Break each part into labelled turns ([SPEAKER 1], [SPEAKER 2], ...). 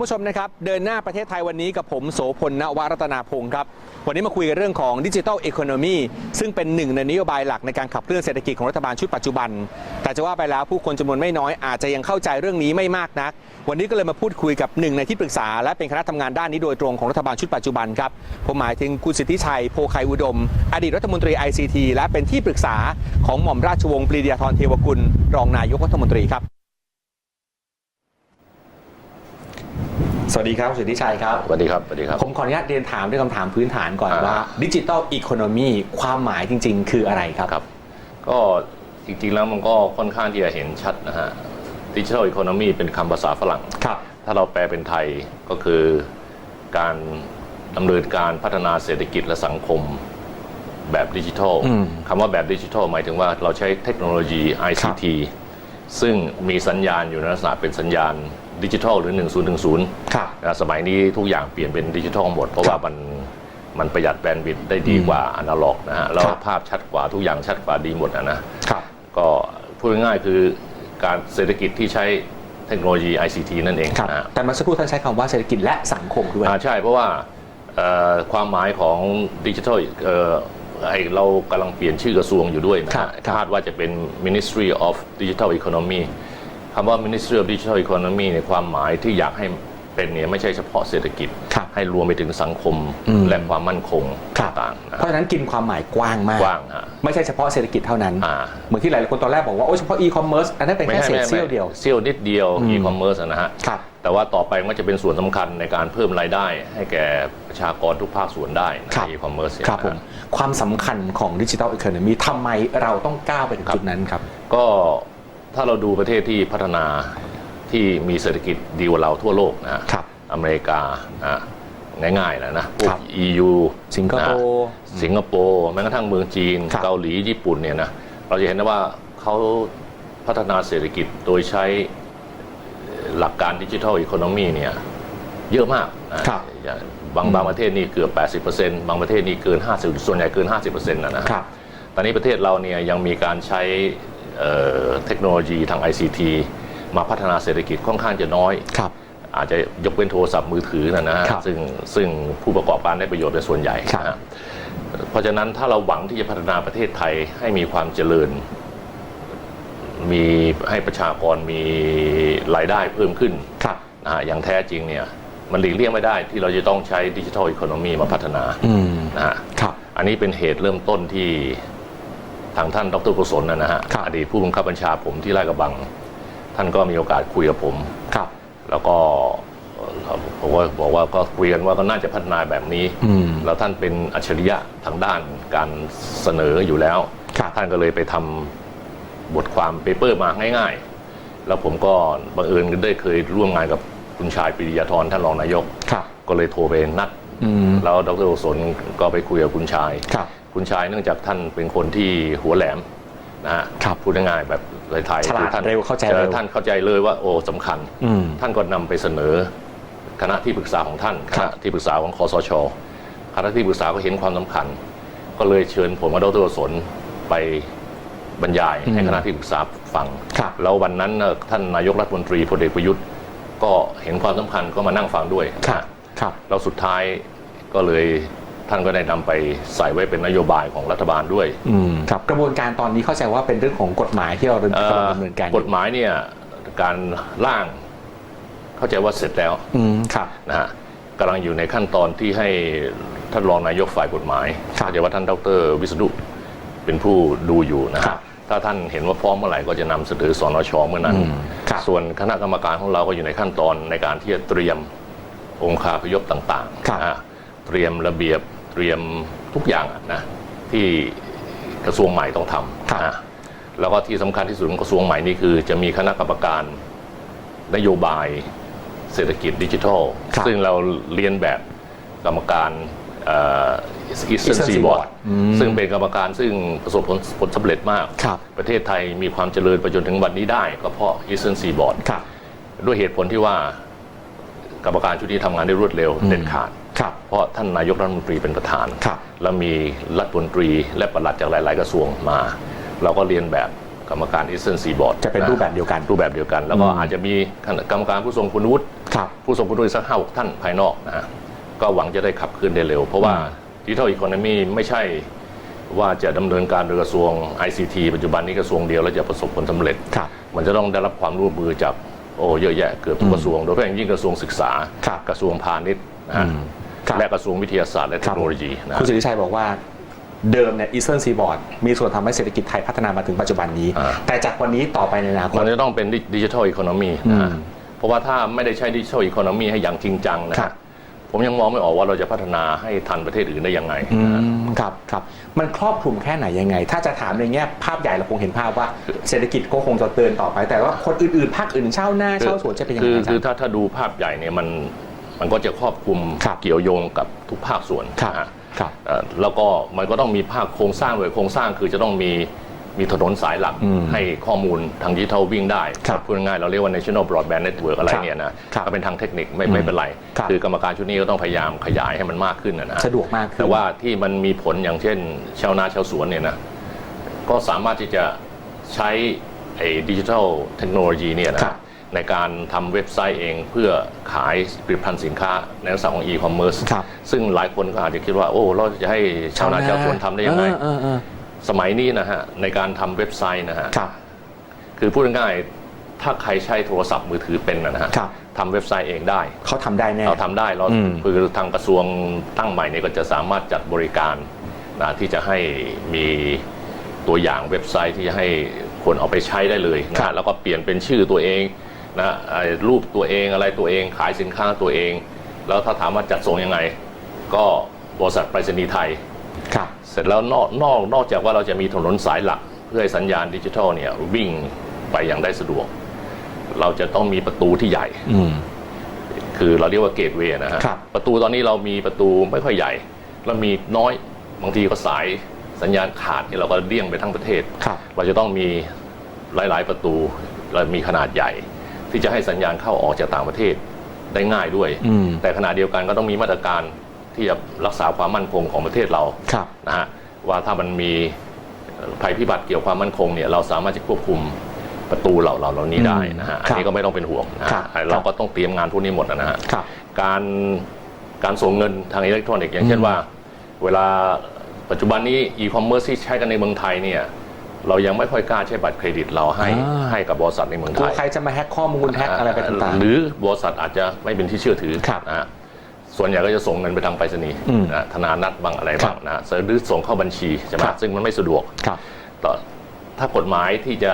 [SPEAKER 1] คุณผู้ชมนะครับ เดินหน้าประเทศไทยวันนี้กับผมโสพลณวรัตนาพงศ์ครับ วันนี้มาคุยกันเรื่องของดิจิทัลอีโคโนมีซึ่งเป็นหนึ่งในนโยบายหลักในการขับเคลื่อนเศรษฐกิจของรัฐบาลชุดปัจจุบัน แต่จะว่าไปแล้วผู้คนจำนวนไม่น้อยอาจจะยังเข้าใจเรื่องนี้ไม่มากนัก วันนี้ก็เลยมาพูดคุยกับหนึ่งในที่ปรึกษา และเป็นคณะทำงานด้านนี้โดยตรงของรัฐบาลชุดปัจจุบันครับผมหมายถึงคุณสิทธิชัยโพไคอุดม อดีตรัฐมนตรี ICT และเป็นที่ปรึกษาของหม่อมราชวงศ์ปรีดียาธรเทวกุลรองนายกรัฐมนตรีครับ สวัสดีครับคุณสิทธิชัยครับ
[SPEAKER 2] สวัสดีครับสวัสดีครับ
[SPEAKER 1] ผมขออนุญาตเรียนถามด้วยคำถามพื้นฐานก่อน
[SPEAKER 2] อ่า
[SPEAKER 1] ว่าดิจิ t a ลอีโคโนมีความหมายจริง ๆ คืออะไรครับ
[SPEAKER 2] ครับ ก็จริงๆแล้วมันก็ค่อนข้างที่จะเห็นชัดนะฮะดิจิทัลอีโคโนมีเป็นคำภาษาฝรั่ง
[SPEAKER 1] ครับ
[SPEAKER 2] ถ้าเราแปลเป็นไทยก็คือการดำเนินการพัฒนาเศรษฐกิจและสังคมแบบดิจิทัล
[SPEAKER 1] อืม
[SPEAKER 2] คำว่าแบบดิจิทัลหมายถึงว่าเราใช้เทคโนโลยี ICT ซึ่งมีสัญญาณอยู่ในลักษณะเป็นสัญญาณ ดิจิทัลหรือ 1010
[SPEAKER 1] ครับ
[SPEAKER 2] นะสมัยนี้ทุกอย่างเปลี่ยนเป็นดิจิทัลหมด เพราะ
[SPEAKER 1] ครั
[SPEAKER 2] ว่า
[SPEAKER 1] บ
[SPEAKER 2] มันมันประหยัดแบนด์วิดต์ได้ดีกว่าอนาล็อกนะฮะแล้ว
[SPEAKER 1] ครับ
[SPEAKER 2] ภาพชัดกว่าทุกอย่างชัดกว่าดีหมดนะนะก็พูดง่ายๆคือการเศรษฐกิจที่ใช้เทคโนโลยี ICT นั่นเอง
[SPEAKER 1] ครับ
[SPEAKER 2] นะฮะ
[SPEAKER 1] แต่เมื่อสักครู่ท่านใช้คำว่าเศรษฐกิจและสังคมด้วย
[SPEAKER 2] อ่าใช่เพราะว่าเอ่อความหมายของดิจิทัลเอ่อไอเรากำลังเปลี่ยนชื่อกระทรวงอยู่ด้วยนะครับฮะ
[SPEAKER 1] ครับ
[SPEAKER 2] คาดว่าจะเป็น Ministry of Digital Economy คำว่า Ministry of Digital Economy ในยความหมายที่อยากให้เป็นเนี่ยไม่ใช่เฉพาะเศรษฐกิจ
[SPEAKER 1] ครับ
[SPEAKER 2] ให้รวมไปถึงสังคม
[SPEAKER 1] อืม
[SPEAKER 2] และความมั่นคง
[SPEAKER 1] ครับ
[SPEAKER 2] ต่างๆนะ
[SPEAKER 1] เพราะฉะนั้นกินความหมายกว้างมาก
[SPEAKER 2] กว้างฮะ
[SPEAKER 1] ไม่ใช่เฉพาะเศรษฐกิจเท่านั้น
[SPEAKER 2] อ่า
[SPEAKER 1] เหมือนที่หลายๆคนตอนแรกบอกว่า โอ้เฉพาะอีคอมเมิร์ซอันนั้นเป็นแค่เศษเสี้ยวเดียว
[SPEAKER 2] เสี้ยวนิดเดียว
[SPEAKER 1] อืม
[SPEAKER 2] อีคอมเมิร์ซนะฮะ
[SPEAKER 1] ครับ
[SPEAKER 2] แต่ว่าต่อไปมันก็จะเป็นส่วนสำคัญในการเพิ่มรายได้ ให้แก่ประชากรทุกภาคส่วนได้ในอีคอมเมิร์ซ
[SPEAKER 1] ครับผมความสำคัญของดิจิทัลอีโคโนมีทำไมเราต้องก้าวไปถึงจุดนั้นครับ
[SPEAKER 2] ก็ ถ้าเราดูประเทศที่พัฒนาที่มีเศรษฐกิจดีกว่าเราทั่วโลกนะฮะ
[SPEAKER 1] ครับ
[SPEAKER 2] อเมริกานะง่ายๆแล้วนะพว
[SPEAKER 1] ครั
[SPEAKER 2] ก
[SPEAKER 1] บ
[SPEAKER 2] EU
[SPEAKER 1] สิงคโปร์
[SPEAKER 2] นะสิงคโปร์แม้กระทั่งเมืองจีน
[SPEAKER 1] ครับ
[SPEAKER 2] เกาหลีญี่ปุ่นเนี่ยนะเราจะเห็นได้ว่าเขาพัฒนาเศรษฐกิจโดยใช้หลักการดิจิทัลอีโคโนมีเนี่ยเยอะมากนะครับอย่างบาง
[SPEAKER 1] อืม
[SPEAKER 2] บางประเทศนี่เกือบ 80%บางประเทศนี่เกิน 50 ส่วนใหญ่เกิน 50%นะนะ
[SPEAKER 1] ครับ
[SPEAKER 2] ตอนนี้ประเทศเราเนี่ยยังมีการใช้ เอ่อเทคโนโลยีทาง ICT มาพัฒนาเศรษฐกิจค่อนข้างจะน้อย
[SPEAKER 1] ครับ
[SPEAKER 2] อาจจะยกเว้นโทรศัพท์มือถือนะนะฮะ
[SPEAKER 1] ครับ
[SPEAKER 2] ซึ่งซึ่งผู้ประกอบการได้ประโยชน์เป็นส่วนใหญ่
[SPEAKER 1] ครับ
[SPEAKER 2] นะฮะเพราะฉะนั้นถ้าเราหวังที่จะพัฒนาประเทศไทยให้มีความเจริญ มีให้ประชากรมีรายได้เพิ่มขึ้น
[SPEAKER 1] ครับ
[SPEAKER 2] นะฮะอย่างแท้จริงเนี่ยมันหลีกเลี่ยงไม่ได้ที่เราจะต้องใช้ดิจิทัลอีโคโนมีมาพัฒนา
[SPEAKER 1] อืม
[SPEAKER 2] นะฮะ
[SPEAKER 1] ครับ
[SPEAKER 2] อันนี้เป็นเหตุเริ่มต้นที่ ทางท่านดรกุศลนะนะฮะ
[SPEAKER 1] ครับ
[SPEAKER 2] อดีตผู้บังคับบัญชาผมที่ไร่กระบัง ท่านก็มีโอกาสคุยกับผม
[SPEAKER 1] ครับ
[SPEAKER 2] แล้วก็เอ่อผมว่าบอกว่าก็คุยกันว่าก็น่าจะพัฒนาแบบนี้
[SPEAKER 1] อืม
[SPEAKER 2] แล้วท่านเป็นอัจฉริยะทางด้านการเสนออยู่แล้ว
[SPEAKER 1] ครับ
[SPEAKER 2] ท่านก็เลยไปทำบทความเปเปอร์มาง่าย ๆ แล้วผมก็บังเอิญได้เคยร่วมงานกับคุณชายปริยาธรท่านรองนายก
[SPEAKER 1] ครับ
[SPEAKER 2] ก็เลยโทรไปนัด
[SPEAKER 1] อืม
[SPEAKER 2] แล้วดรโอสนก็ไปคุยกับคุณชาย
[SPEAKER 1] ครับ
[SPEAKER 2] คุณชายเนื่องจากท่านเป็นคนที่หัวแหลมนะฮะ
[SPEAKER 1] ครับ
[SPEAKER 2] พูดง่ายๆแบบไทยๆ
[SPEAKER 1] ฉลาด
[SPEAKER 2] คือท่าน
[SPEAKER 1] เร็วเข้าใจเร็ว
[SPEAKER 2] ท่านเข้าใจเลยว่าโอ้สำคัญ
[SPEAKER 1] อืม
[SPEAKER 2] ท่านก็นำไปเสนอคณะที่ปรึกษาของท่านค
[SPEAKER 1] ครั
[SPEAKER 2] ณะ
[SPEAKER 1] บ
[SPEAKER 2] ที่ปรึกษาของคอสชคณะที่ปรึกษาก็เห็นความสำคัญ ก็เลยเชิญผมกับดรสนไปบรรยายให้คณะที่ปรึกษาฟัง
[SPEAKER 1] ครับ
[SPEAKER 2] แล้ววันนั้นน่ะท่านนายกรัฐมนตรีพลเอกประยุทธ์ ก็เห็นความสำคัญก็มานั่งฟังด้วย
[SPEAKER 1] ครับครับ
[SPEAKER 2] แล้วสุดท้ายก็เลยท่านก็ได้นำไปใส่ไว้เป็นนโยบายของรัฐบาลด้วย
[SPEAKER 1] อืมครับกระบวนการตอนนี้เข้าใจว่าเป็นเรื่องของกฎหมายที่เราดำ
[SPEAKER 2] เอ่
[SPEAKER 1] กำลัง
[SPEAKER 2] อ
[SPEAKER 1] ดำเนินการอก
[SPEAKER 2] ฎ
[SPEAKER 1] ยู่
[SPEAKER 2] หมายเนี่ยการร่างเข้าใจว่าเสร็จแล้ว
[SPEAKER 1] อืมครับ
[SPEAKER 2] นะฮะกำลังอยู่ในขั้นตอนที่ให้ท่านรองนายกฝ่ายกฎหมาย
[SPEAKER 1] ครับ
[SPEAKER 2] เข้าใจว่าท่านดร วิษณุเป็นผู้ดูอยู่นะ
[SPEAKER 1] ครั
[SPEAKER 2] ฮะ
[SPEAKER 1] บ
[SPEAKER 2] ถ้าท่านเห็นว่าพร้อมเมื่อไหร่ก็จะนำเสนอสนชเมื่อนั้น
[SPEAKER 1] อืมครับ
[SPEAKER 2] ส่วนคณะกรรมการของเราก็อยู่ในขั้นตอนในการที่จะเตรียม องค์คาพยพต่าง
[SPEAKER 1] ครับ
[SPEAKER 2] ๆนะฮะเตรียมระเบียบเตรียมทุกอย่างอะนะที่กระทรวงใหม่ต้องทำนะแล้วก็ที่สำคัญที่สุดของกระทรวงใหม่นี่คือ จะมีคณะกรรมการนโยบายเศรษฐกิจดิจิทัล
[SPEAKER 1] ครับ
[SPEAKER 2] ซึ่งเราเรียนแบบกรรมการอีส
[SPEAKER 1] Eastern
[SPEAKER 2] เซนซีบอร์
[SPEAKER 1] Seaboard
[SPEAKER 2] ด
[SPEAKER 1] อืม
[SPEAKER 2] ซึ่งเป็นกรรมการซึ่งประสบผลผลสำเร็จมาก
[SPEAKER 1] ครับ
[SPEAKER 2] ประเทศไทยมีความเจริญไปจนถึงวันนี้ได้ ก็เพราะ Eastern Seaboard
[SPEAKER 1] ครับ
[SPEAKER 2] ด้วยเหตุผลที่ว่า กรรมการชุดนี้ทำงานได้รวดเร็ว
[SPEAKER 1] อืม
[SPEAKER 2] เด็ดขาด
[SPEAKER 1] ครับ
[SPEAKER 2] เพราะท่านนายกรัฐมนตรีเป็นประธาน
[SPEAKER 1] ครับ
[SPEAKER 2] แล้วมีรัฐมนตรีและปลัดจากหลาย ๆ กระทรวงมา เราก็เรียนแบบกรรมการ Eastern Seaboard
[SPEAKER 1] จะเป็นรูปแบบเดียวกัน
[SPEAKER 2] รูปแบบเดียวกัน แล้วก็
[SPEAKER 1] อืม
[SPEAKER 2] อาจจะมีกรรมการผู้ทรงคุณวุฒิ
[SPEAKER 1] ครับ
[SPEAKER 2] ผู้ทรงคุณวุฒิสักห้าหกท่านภายนอกนะฮะก็หวังจะได้ขับเคลื่อนได้เร็ว เพราะว่าดิจิทัลอีโคโนมีไม่ใช่ว่าจะดำเนินการโดยกระทรวง ICT ปัจจุบันนี้กระทรวงเดียวแล้วจะประสบผลสำเร็จ
[SPEAKER 1] ครับ
[SPEAKER 2] มันจะต้องได้รับความร่วมมือจาก โอ้เยอะแยะเกือบทุกกระทรวงโดยเฉพาะอย่างยิ่งกระทรวงศึกษา
[SPEAKER 1] ครับ
[SPEAKER 2] กระทรวงพาณิชย์นะฮะ
[SPEAKER 1] อืมครับ
[SPEAKER 2] และกระทรวงวิทยาศาสตร์และเทคโนโลยีนะ
[SPEAKER 1] คุณสิริชัยบอกว่าเดิมเนี่ยอีสเทิร์นซีบอร์ดมีส่วนทำให้เศรษฐกิจไทยพัฒนามาถึงปัจจุบันนี้
[SPEAKER 2] อ่า
[SPEAKER 1] แต่จากวันนี้ต่อไปในอนาค
[SPEAKER 2] มั
[SPEAKER 1] ต
[SPEAKER 2] นจะต้องเป็นดิจิทัลอีโคโนมีนะฮะ
[SPEAKER 1] อืม
[SPEAKER 2] เพราะว่าถ้าไม่ได้ใช้ดิจิทัลอีโคโนมีให้อย่างจริงจังนะ
[SPEAKER 1] ครั
[SPEAKER 2] ฮะ
[SPEAKER 1] บ
[SPEAKER 2] ผมยังมองไม่ออกว่าเราจะพัฒนาให้ทันประเทศอื่นได้ยังไง
[SPEAKER 1] อื
[SPEAKER 2] นะฮะ
[SPEAKER 1] มครับครับมันครอบคลุมแค่ไหนยังไง ถ้าจะถามในแง่ภาพใหญ่เราคงเห็นภาพว่าเศรษฐกิจก็คงจะเตือนต่อไป แต่ว่าคนอื่นๆภาคอื่นเช่าหน้าเช่าสวนจะเป็นยัง
[SPEAKER 2] คื
[SPEAKER 1] ไง
[SPEAKER 2] อ
[SPEAKER 1] อาจาร
[SPEAKER 2] คือ
[SPEAKER 1] ย์
[SPEAKER 2] ถ้าถ้าดูภาพใหญ่เนี่ยมันมันก็จะครอบคลุม
[SPEAKER 1] ครับ
[SPEAKER 2] เกี่ยวโยงกับทุกภาคส่วน
[SPEAKER 1] ครับ
[SPEAKER 2] นะฮะ
[SPEAKER 1] ครับ
[SPEAKER 2] เอ่อแล้วก็มันก็ต้องมีภาคโครงสร้างเลยโครงสร้างคือจะต้องมี มีถนนสายหลัก
[SPEAKER 1] อืม
[SPEAKER 2] ให้ข้อมูลทางดิจิทัลวิ่งได้
[SPEAKER 1] ครับ
[SPEAKER 2] พูดง่ายๆเราเรียกว่า national broadband network อะไร
[SPEAKER 1] ครับ
[SPEAKER 2] เนี่ยนะครับก็เป็นทางเทคนิคไม่
[SPEAKER 1] อืม
[SPEAKER 2] ไม่เป็นไร
[SPEAKER 1] ครับ
[SPEAKER 2] คือกรรมการชุดนี้ก็ต้องพยายามขยายให้มันมากขึ้นนะฮะ
[SPEAKER 1] สะดวกมากขึ้น
[SPEAKER 2] แต่ว่าที่มันมีผลอย่างเช่น ชาวนาชาวสวนเนี่ยนะก็สามารถที่จะใช้ไอ้ดิจิทัลเทคโนโลยีเนี่ยนะครับในการทำเว็บไซต์เองเพื่อขายผลิตภัณฑ์สินค้าในลักษณะของอีคอมเมิร์ซ
[SPEAKER 1] ครับ
[SPEAKER 2] ซึ่งหลายคนก็อาจจะคิดว่า โอ้ เราจะให้ชาวนาชาวสวนทำได้ยังไง
[SPEAKER 1] เออเออ
[SPEAKER 2] สมัยนี้นะฮะในการทำเว็บไซต์นะฮะ
[SPEAKER 1] ครับ
[SPEAKER 2] คือพูดง่ายๆถ้าใครใช้โทรศัพท์มือถือเป็นนะฮะ
[SPEAKER 1] ครับ
[SPEAKER 2] ทำเว็บไซต์เองได้
[SPEAKER 1] เขาทำได้แน่
[SPEAKER 2] เราทำได้เรา
[SPEAKER 1] อืม
[SPEAKER 2] คือทางกระทรวงตั้งใหม่เนี่ยก็จะสามารถจัดบริการนะที่จะให้มีตัวอย่างเว็บไซต์ที่จะให้คนเอาไปใช้ได้เลยนะ
[SPEAKER 1] ครั
[SPEAKER 2] ฮะ
[SPEAKER 1] บ
[SPEAKER 2] แล้วก็เปลี่ยนเป็นชื่อตัวเองนะไอ้รูปตัวเองอะไรตัวเองขายสินค้าตัวเอง แล้วถ้าถามว่าจัดส่งยังไง ก็บริษัทไปรษณีย์ไทย
[SPEAKER 1] ครับ
[SPEAKER 2] เสร็จแล้วนอกนอกนอกจากว่าเราจะมีถนนสายหลัก เพื่อให้สัญญาณดิจิทัลเนี่ยวิ่งไปอย่างได้สะดวก เราจะต้องมีประตูที่ใหญ่
[SPEAKER 1] อืม
[SPEAKER 2] คือเราเรียกว่าเกตเวย์นะฮะ
[SPEAKER 1] ครับ
[SPEAKER 2] ประตูตอนนี้เรามีประตูไม่ค่อยใหญ่ เรามีน้อยบางทีก็สายสัญญาณขาดเนี่ยเราก็เลี่ยงไปทั้งประเทศ
[SPEAKER 1] ครับ
[SPEAKER 2] เราจะต้องมีหลาย ๆ ประตูเรามีขนาดใหญ่ ที่จะให้สัญญาณเข้าออกจากต่างประเทศได้ง่ายด้วย
[SPEAKER 1] อืม
[SPEAKER 2] แต่ขณะเดียวกันก็ต้องมีมาตรการ ที่จะรักษาความมั่นคงของประเทศเรา
[SPEAKER 1] ครับ
[SPEAKER 2] นะฮะว่าถ้ามันมีภัยพิบัติเกี่ยวกับความมั่นคงเนี่ยเราสามารถจะควบคุมประตูเหล่าเหล่านี้ได้นะฮะ
[SPEAKER 1] อืม
[SPEAKER 2] อันนี้ก็ไม่ต้องเป็นห่วงนะ
[SPEAKER 1] ครั
[SPEAKER 2] ฮะ
[SPEAKER 1] บ
[SPEAKER 2] เราก็ต้องเตรียมงานพวกนี้หมดนะฮะ
[SPEAKER 1] ครับ
[SPEAKER 2] การการส่งเงินทางอิเล็กทรอนิกส์อย่างเช่น
[SPEAKER 1] อืม
[SPEAKER 2] ว่า เวลาปัจจุบันนี้อีคอมเมิร์ซที่ใช้กันในเมืองไทยเนี่ยเรายังไม่ค่อยกล้าใช้บัตรเครดิตเราให้
[SPEAKER 1] อ่า
[SPEAKER 2] ให้กับบริษัทในเมือง
[SPEAKER 1] ก
[SPEAKER 2] ไท
[SPEAKER 1] ลัวยใครจะมาแฮ็กข้อมูลแฮ็กอะไรไปต่าง
[SPEAKER 2] หรือบริษัทอาจจะไม่เป็นที่เชื่อถือ
[SPEAKER 1] ครับ
[SPEAKER 2] นะฮะ ส่วนใหญ่ก็จะส่งเงินไปทางไปรษณีย์
[SPEAKER 1] อืม
[SPEAKER 2] นะธนานัดบางอะไร
[SPEAKER 1] ครับ
[SPEAKER 2] บ้างนะฮะหรือส่งเข้าบัญชีใช่ไหม
[SPEAKER 1] ครับ
[SPEAKER 2] ซึ่งมันไม่สะดวก
[SPEAKER 1] ๆครับ
[SPEAKER 2] ต่อถ้ากฎหมายที่จะ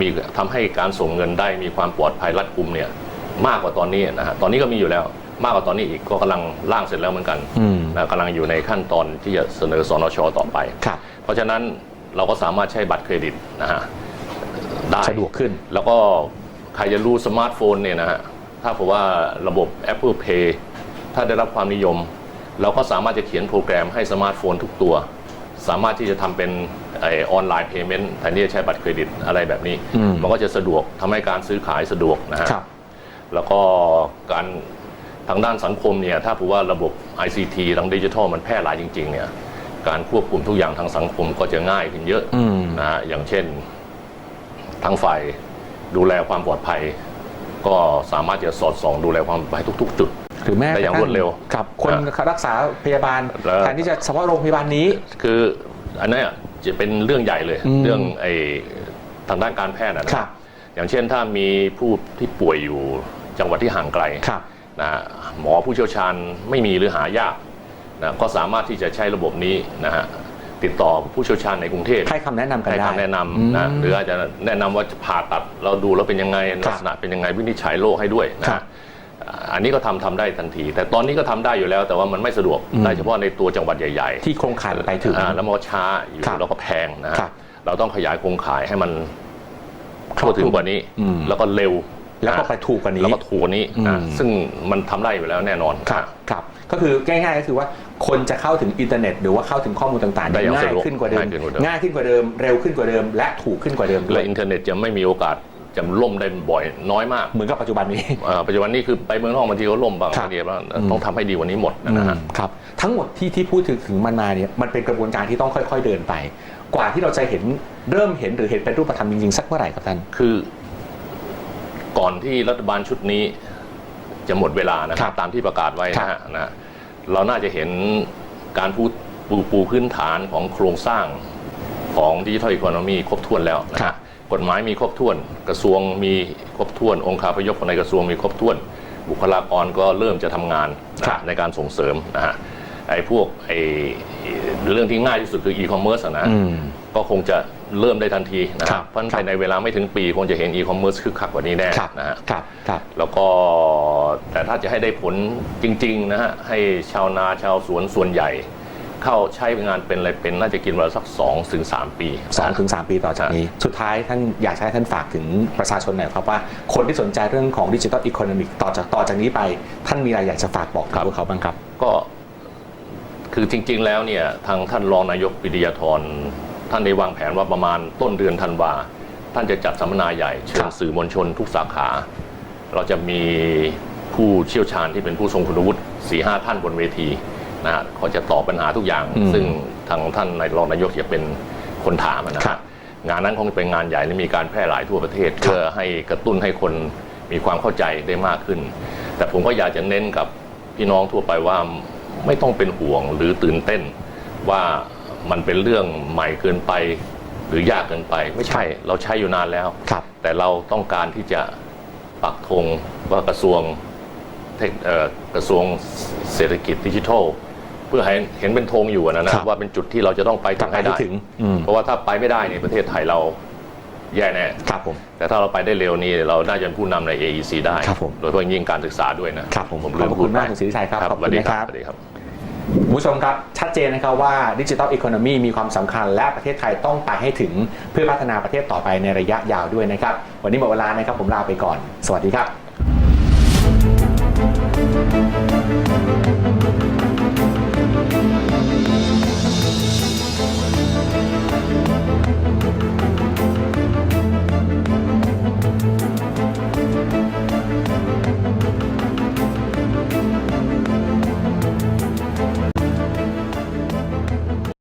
[SPEAKER 2] มีทำให้การส่งเงินได้มีความปลอดภัยรัดกุมเนี่ยมากกว่าตอนนี้นะฮะตอนนี้ก็มีอยู่แล้วมากกว่าตอนนี้อีกก็กำลังร่างเสร็จแล้วเหมือนกัน
[SPEAKER 1] อืม
[SPEAKER 2] นะกำลังอยู่ในขั้นตอนที่จะเสนอสนชต่อไป
[SPEAKER 1] ครับ
[SPEAKER 2] เพราะฉะนั้นเราก็สามารถใช้บัตรเครดิตนะฮะได้
[SPEAKER 1] สะดวกขึ้น
[SPEAKER 2] แล้วก็ใครจะรู้สมาร์ทโฟนเนี่ยนะฮะถ้าผมว่าระบบ Apple Pay ถ้าได้รับความนิยม เราก็สามารถจะเขียนโปรแกรมให้สมาร์ทโฟนทุกตัว สามารถที่จะทำเป็นไอออนไลน์เพย์เมนต์แทนที่จะใช้บัตรเครดิตอะไรแบบนี้
[SPEAKER 1] อืม
[SPEAKER 2] มันก็จะสะดวกทำให้การซื้อขายสะดวกนะฮะ
[SPEAKER 1] ครับ
[SPEAKER 2] แล้วก็การทางด้านสังคมเนี่ยถ้าผมว่าระบบ ICT ทางดิจิทัลมันแพร่หลายจริงๆเนี่ยการควบคุมทุกอย่างทางสังคมก็จะง่ายขึ้นเยอะ
[SPEAKER 1] อืม
[SPEAKER 2] นะฮะอย่างเช่นทางฝ่ายดูแลความปลอดภัย ก็สามารถจะสอดส่องดูแลความปลอดภัยทุก ๆ จุด
[SPEAKER 1] หรือแม้
[SPEAKER 2] ได้อย่าง
[SPEAKER 1] กะทั่
[SPEAKER 2] รวดเร็ว
[SPEAKER 1] ครับคน
[SPEAKER 2] นะ
[SPEAKER 1] รักษาพยาบาล
[SPEAKER 2] แล้ว
[SPEAKER 1] แทนที่จะเฉพาะโรงพยาบาลนี้
[SPEAKER 2] คืออันเนี้ยจะเป็นเรื่องใหญ่เลย
[SPEAKER 1] อืม
[SPEAKER 2] เรื่องไอ้ทางด้านการแพทย์นะนะครับอย่างเช่นถ้ามีผู้ที่ป่วยอยู่จังหวัดที่ห่างไกล
[SPEAKER 1] ครับ
[SPEAKER 2] นะหมอผู้เชี่ยวชาญไม่มีหรือหายากนะก็สามารถที่จะใช้ระบบนี้นะฮะติดต่อผู้เชี่ยวชาญในกรุงเทพ
[SPEAKER 1] ให้คำแนะนำกัน
[SPEAKER 2] ให้
[SPEAKER 1] ได้
[SPEAKER 2] คำแนะนำนะ
[SPEAKER 1] ม
[SPEAKER 2] หรืออาจจะแนะนำว่าจะผ่าตัดเราดูแล้วเป็นยังไง
[SPEAKER 1] ครับ
[SPEAKER 2] ลักษณะเป็นยังไงวินิจฉัยโรคให้ด้วย
[SPEAKER 1] ครั
[SPEAKER 2] นะ
[SPEAKER 1] บ
[SPEAKER 2] อ่าอันนี้ก็ทำทำได้ทันที แต่ตอนนี้ก็ทำได้อยู่แล้ว แต่ว่ามันไม่สะดวก
[SPEAKER 1] อืม
[SPEAKER 2] ได้เฉพาะในตัวจังหวัดใหญ่
[SPEAKER 1] ที่โครงข่ายไปถึง
[SPEAKER 2] อ่าแล้วมันก็ช้าอยู่
[SPEAKER 1] ครับ
[SPEAKER 2] แล้วก็แพงนะฮะ
[SPEAKER 1] ครับ
[SPEAKER 2] เราต้องขยายโครงข่ายให้มัน
[SPEAKER 1] ครอบคลุม
[SPEAKER 2] ทั่วถึงกว่านี้
[SPEAKER 1] อืม
[SPEAKER 2] แล้วก็เร็ว
[SPEAKER 1] แล้วก็
[SPEAKER 2] นะ
[SPEAKER 1] ไปถูกกว่านี้
[SPEAKER 2] แล้วก็ถูกกว่านี้นะ
[SPEAKER 1] อืม
[SPEAKER 2] ซึ่งมันทำได้อยู่แล้วแน่นอน
[SPEAKER 1] ครับครับ ก็คือง่ายๆก็คือว่าคนจะเข้าถึงอินเทอร์เน็ต หรือว่าเข้าถึงข้อมูลต่างๆ
[SPEAKER 2] ได้อย่าง
[SPEAKER 1] ง่า
[SPEAKER 2] สะ
[SPEAKER 1] ย
[SPEAKER 2] ดวก
[SPEAKER 1] ขึ้นกว่าเดิม
[SPEAKER 2] ง่ายขึ้นกว่าเดิม
[SPEAKER 1] ง่ายขึ้นกว่าเดิม เร็วขึ้นกว่าเดิม และถูกขึ้นกว่าเดิมด้ว
[SPEAKER 2] และ
[SPEAKER 1] ย
[SPEAKER 2] อินเทอร์เน็ตจะไม่มีโอกาส จะล่มได้บ่อยน้อยมาก
[SPEAKER 1] เหมือนกับปัจจุบันนี้
[SPEAKER 2] เอ่อปัจจุบันนี้คือไปเมืองนอกบางทีก็ล่มบาง
[SPEAKER 1] ครับ
[SPEAKER 2] บางทีว่า
[SPEAKER 1] อืม
[SPEAKER 2] ต้องทำให้ดีกว่านี้หมดนะฮะ
[SPEAKER 1] ครับทั้งหมดที่ที่พูดถึงถึงมันมาเนี่ยมันเป็นกระบวนการที่ต้องค่อย ๆเดินไป กว่าที่เราจะเห็นเริ่มเห็นหรือเห็นเป็นรูปธรรมจริงๆสักเมื่อไหร่ครับท่าน
[SPEAKER 2] คือก่อนที่รัฐบาลชุดนี้จะหมดเวลานะค
[SPEAKER 1] ครั
[SPEAKER 2] รับบตามที่ประกาศไว้
[SPEAKER 1] ครับ
[SPEAKER 2] นะฮะนะเราน่าจะเห็นการพูดปูปูพื้นฐานของโครงสร้างของดิจิทัลอีโคโนมีครบถ้วนแล้วนะ
[SPEAKER 1] ครั
[SPEAKER 2] ฮะ
[SPEAKER 1] บ
[SPEAKER 2] กฎหมายมีครบถ้วน กระทรวงมีครบถ้วน องค์คาพยพในกระทรวงมีครบถ้วน บุคลากรก็เริ่มจะทำงานนะในการส่งเสริมนะฮะไอ้พวกไอ้เรื่องที่ง่ายที่สุดคืออีคอมเมิร์ซนะ
[SPEAKER 1] อืม
[SPEAKER 2] ก็คงจะเริ่มได้ทันทีนะค
[SPEAKER 1] ครั
[SPEAKER 2] รับบเพราะฉะนั้นภายในเวลาไม่ถึงปี คงจะเห็นอีคอมเมิร์ซคึกคักกว่านี้แน่
[SPEAKER 1] ครับ
[SPEAKER 2] นะฮะ
[SPEAKER 1] ครับครับ
[SPEAKER 2] แล้วก็แต่ถ้าจะให้ได้ผลจริงๆนะฮะให้ชาวนาชาวสวนส่วนใหญ่ เข้าใช้งานเป็นอะไรเป็นน่าจะกินเวลาสัก2ถึง3ปี
[SPEAKER 1] สองถึงสามปีต่อจากนี้ สุดท้ายท่านอยากจะให้ท่านฝากถึงประชาชนหน่อยครับว่า คนที่สนใจเรื่องของดิจิทัลอีโคโนมิกต่อจากต่อจากนี้ไป ท่านมีอะไรอยากจะฝากบอกกับพวกเขาบ้างครับ
[SPEAKER 2] ก็คือจริง ๆ แล้วเนี่ยทางท่านรองนายกปิยธรท่านได้วางแผนว่าประมาณต้นเดือนธันวาท่านจะจัดสัมมนาใหญ่เชิ
[SPEAKER 1] ครั
[SPEAKER 2] ญ
[SPEAKER 1] บ
[SPEAKER 2] สื่อมวลชนทุกสาขา เราจะมีผู้เชี่ยวชาญที่เป็นผู้ทรงคุณวุฒิสี่ห้าท่านบนเวที นะฮะเขาจะตอบปัญหาทุกอย่าง
[SPEAKER 1] อืม
[SPEAKER 2] ซึ่งทางท่านนายรองนายกจะเป็นคนถามนะ
[SPEAKER 1] ครั
[SPEAKER 2] ฮะ
[SPEAKER 1] บ
[SPEAKER 2] งานนั้นคงเป็นงานใหญ่และมีการแพร่หลายทั่วประเทศ
[SPEAKER 1] ครับ
[SPEAKER 2] เพื่อให้กระตุ้นให้คนมีความเข้าใจได้มากขึ้น แต่ผมก็อยากจะเน้นกับพี่น้องทั่วไปว่าไม่ต้องเป็นห่วงหรือตื่นเต้น ว่ามันเป็นเรื่องใหม่เกินไป หรือยากเกินไป ไม่ใช่เราใช้อยู่นานแล้ว
[SPEAKER 1] ครับ
[SPEAKER 2] แต่เราต้องการที่จะปักธงว่ากระทรวงเทคเอ่อกระทรวงเศรษฐกิจดิจิทัล เพื่อให้เห็นเป็นธงอยู่นะนะครับว่าเป็นจุดที่เราจะต้องไป
[SPEAKER 1] ก
[SPEAKER 2] ถึ
[SPEAKER 1] ลับ
[SPEAKER 2] ง
[SPEAKER 1] ไป
[SPEAKER 2] ให้
[SPEAKER 1] ให้
[SPEAKER 2] ได้
[SPEAKER 1] ถึงอืม
[SPEAKER 2] เพราะว่าถ้าไปไม่ได้เนี่ยประเทศไทยเราแย่แน่
[SPEAKER 1] ครับผม
[SPEAKER 2] แต่ถ้าเราไปได้เร็วนี่เราน่าจะเป็นผู้นำใน AEC ได้
[SPEAKER 1] ครับผม
[SPEAKER 2] โดยเฉพาะยิ่งการศึกษาด้วยนะครับ
[SPEAKER 1] ผม
[SPEAKER 2] ผม
[SPEAKER 1] ข
[SPEAKER 2] ลื
[SPEAKER 1] อบ
[SPEAKER 2] ม
[SPEAKER 1] พระ
[SPEAKER 2] พู
[SPEAKER 1] คุ
[SPEAKER 2] ด
[SPEAKER 1] ณ
[SPEAKER 2] ไป
[SPEAKER 1] มากคุณศรีวิชัยครับ
[SPEAKER 2] ครับ
[SPEAKER 1] ขอบ
[SPEAKER 2] ส
[SPEAKER 1] คุ
[SPEAKER 2] วัส
[SPEAKER 1] ณ
[SPEAKER 2] ดี
[SPEAKER 1] นะ
[SPEAKER 2] ค
[SPEAKER 1] ค
[SPEAKER 2] รั
[SPEAKER 1] รั
[SPEAKER 2] บ บสวัสดีครับ
[SPEAKER 1] คุณผู้ชมครับ ชัดเจนนะครับว่าดิจิทัลอีโคโนมีมีความสำคัญและประเทศไทยต้องไปให้ถึงเพื่อพัฒนาประเทศต่อไปในระยะยาวด้วยนะครับ วันนี้หมดเวลานะครับผมลาไปก่อน สวัสดีครับ